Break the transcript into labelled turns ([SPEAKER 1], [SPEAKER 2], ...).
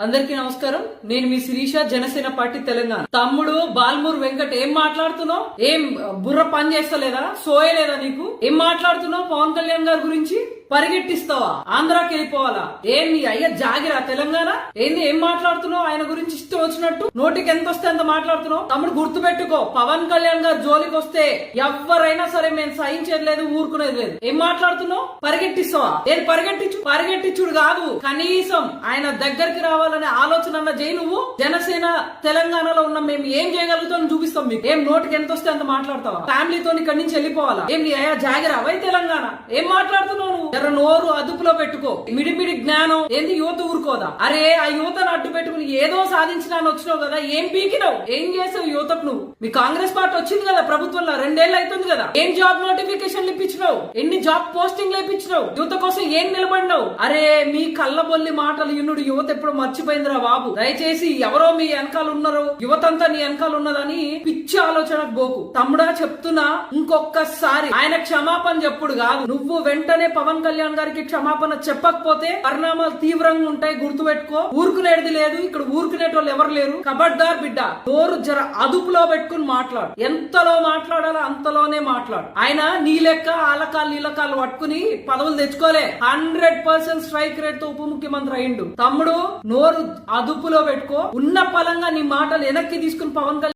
[SPEAKER 1] అందరికీ నమస్కారం. నేను మీ శిరీష జనసేన పార్టీ తెలంగాణ. తమ్ముడు బాల్మూర్ వెంకట్ ఏం మాట్లాడుతున్నావు? ఏం బుర్ర పని చేస్తలేదా? సోయలేదా నీకు? ఏం మాట్లాడుతున్నావు పవన్ కళ్యాణ్ గారి గురించి? పరిగెట్టిస్తావా? ఆంధ్రాకి వెళ్ళిపోవాలా? ఏం నీ అయ్య జాగిరా? తెలంగాణ? ఏంది ఏం మాట్లాడుతున్నావు? ఆయన గురించి ఇష్టం వచ్చినట్టు నోటికి ఎంత వస్తే అంత మాట్లాడుతున్నావు? తమ్ముడు గుర్తుపెట్టుకో పవన్ కళ్యాణ్ గారు జోలికి వస్తే ఎవరైనా సరే మేము సహించేది లేదు ఊరుకునేది లేదు. ఏం మాట్లాడుతున్నావు? పరిగెట్టిస్తావా? ఏది పరిగెట్టించు? పరిగెట్టించుడు కాదు. కనీసం ఆయన దగ్గరికి రావాలనే ఆలోచన అన్న చేయి నువ్వు? జనసేన తెలంగాణలో ఉన్న మేము ఏం చేయగలుగుతాం చూపిస్తాం మీకు. ఏం నోటికి ఎంత వస్తే అంత మాట్లాడతావా? ఫ్యామిలీతో ఇక్కడి నుంచి వెళ్ళిపోవాలా? ఏం నీ అయ్యా జాగిరా వై తెలంగాణ? ఏం మాట్లాడుతున్నావు నువ్వు? ఎర్ర నోరు అదుపులో పెట్టుకో. మిడిమిడి జ్ఞానం. ఏంది యువత ఊరుకోదా? అరే ఆ యువతను అడ్డు పెట్టుకుని ఏదో సాధించినా అని వచ్చినావు కదా ఏం పీకినావు? ఏం చేసావు యువతకు నువ్వు? మీ కాంగ్రెస్ పార్టీ వచ్చింది కదా ప్రభుత్వంలో రెండేళ్ళు అవుతుంది కదా. ఏం జాబ్ నోటిఫికేషన్లు ఇప్పించినావు? ఎన్ని జాబ్ పోస్టింగ్లు ఇప్పించినావు యువత కోసం ఏం నిలబడినావు? అరే మీ కళ్ళబొల్లి మాటలు ఇన్నుడు యువత ఎప్పుడు మర్చిపోయిందిరా బాబు. దయచేసి ఎవరో మీ వెనకాల ఉన్నారు యువతంతా నీ వెనకాల ఉన్నదని పిచ్చి ఆలోచనకు బోకు తమ్ముడా చెప్తున్నా ఇంకొకసారి ఆయన క్షమాపణ చెప్పుడు కాదు. నువ్వు వెంటనే పవన్ పవన్ కళ్యాణ్ గారికి క్షమాపణ చెప్పకపోతే పరిణామాలు తీవ్రంగా ఉంటాయి గుర్తుపెట్టుకో. ఊరుకునేది లేదు ఇక్కడ ఊరుకునేటోళ్ళు ఎవరు లేరు. కబడ్దార్ బిడ్డ నోరు జర అదుపులో పెట్టుకుని మాట్లాడు. ఎంతలో మాట్లాడాలో అంతలోనే మాట్లాడు. ఆయన నీ లెక్క ఆలకాలు నీలకాలు పట్టుకుని పదవులు తెచ్చుకోలే. హండ్రెడ్ పర్సెంట్ స్ట్రైక్ రేట్తో ఉప ముఖ్యమంత్రి అయిండు తమ్ముడు నోరు అదుపులో పెట్టుకో. ఉన్న పలంగా నీ మాటలు వెనక్కి తీసుకుని పవన్ కళ్యాణ్